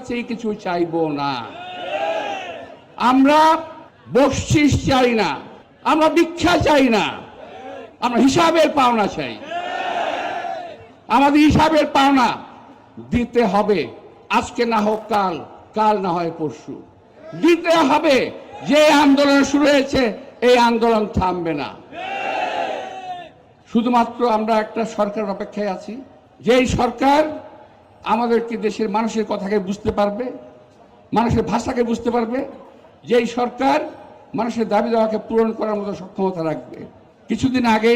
কাছে কিছু চাইব না। আমরা বকশিস চাই না, আমরা ভিক্ষা চাই না, আমরা হিসাবের পাওনা চাই। আমাদের হিসাবের পাওনা দিতে হবে, আজকে না হোক কাল কাল না হয় পরশু। দিতে হবে, যে আন্দোলন শুরু হয়েছে, এই আন্দোলন থামবে না। শুধুমাত্র আমরা একটা সরকারের অপেক্ষায় আছি। যেই সরকার আমাদেরকে দেশের মানুষের কথাকে বুঝতে পারবে, মানুষের ভাষাকে বুঝতে পারবে, যেই সরকার মানুষের দাবি দেওয়াকে পূরণ করার মতো সক্ষমতা রাখবে। কিছুদিন আগে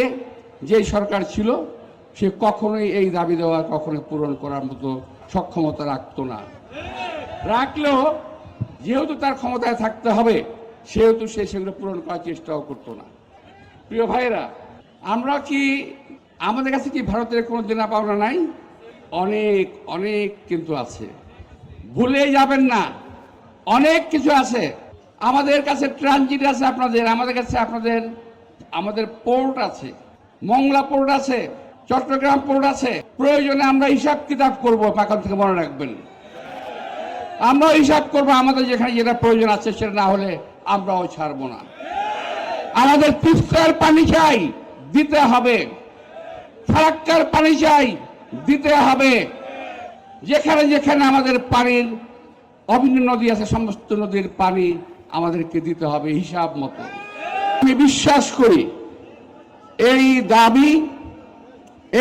যেই সরকার ছিল, সে কখনোই এই দাবি দেওয়া কখনো পূরণ করার মতো সক্ষমতা রাখতো না। রাখলেও যেহেতু তার ক্ষমতায় থাকতে হবে, সেহেতু সে সেগুলো পূরণ করার চেষ্টাও করতো না। প্রিয় ভাইরা আমরা কি, আমাদের কাছে কি ভারতের কোনো দেনা পাওনা নাই? অনেক অনেক কিন্তু আছে। ভুলে যাবেন না। অনেক কিছু আছে। আমাদের কাছে ট্রানজিট আছে আপনাদের, আমাদের কাছে আপনাদের, আমাদের পোর্ট আছে। মংলা পোর্ট আছে, চট্টগ্রাম পোর্ট আছে। প্রয়োজনে আমরা হিসাব কিতাব করব, পাকাল থেকে মনে রাখবেন। আমরা হিসাব করব আমাদের যেখানে যেটা প্রয়োজন আছে সেটা না হলে আমরাও ছাড়বো না। আমাদের তিস্তার পানি চাই, দিতে হবে। ফারাক্কার পানি চাই দিতে হবে। যেখানে যেখানে আমাদের পানির অভিন্ন নদী আছে, সমস্ত নদীর পানি আমাদেরকে দিতে হবে হিসাব মতো। আমি বিশ্বাস করি, এই দাবি,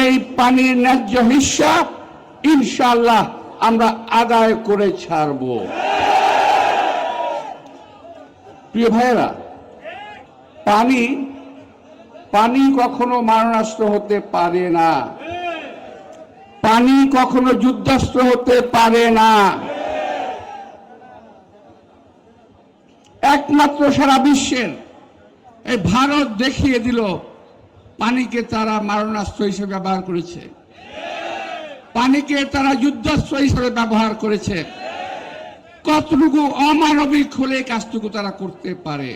এই পানির ন্যায্য হিসাব ইনশাল্লাহ আমরা আদায় করে ছাড়ব। প্রিয় ভাইয়েরা, পানি পানি কখনো মারণাস্ত্র হতে পারে না। পানি কখনো যুদ্ধাস্ত্র হতে পারে না। একমাত্র সারা বিশ্বের এই ভারত দেখিয়ে দিল, পানিকে তারা মারণাস্ত্র হিসেবে ব্যবহার করেছে। পানিকে তারা যুদ্ধাস্ত্র হিসেবে ব্যবহার করেছে। কতটুকু অমানবিক হলে কাজটুকু তারা করতে পারে?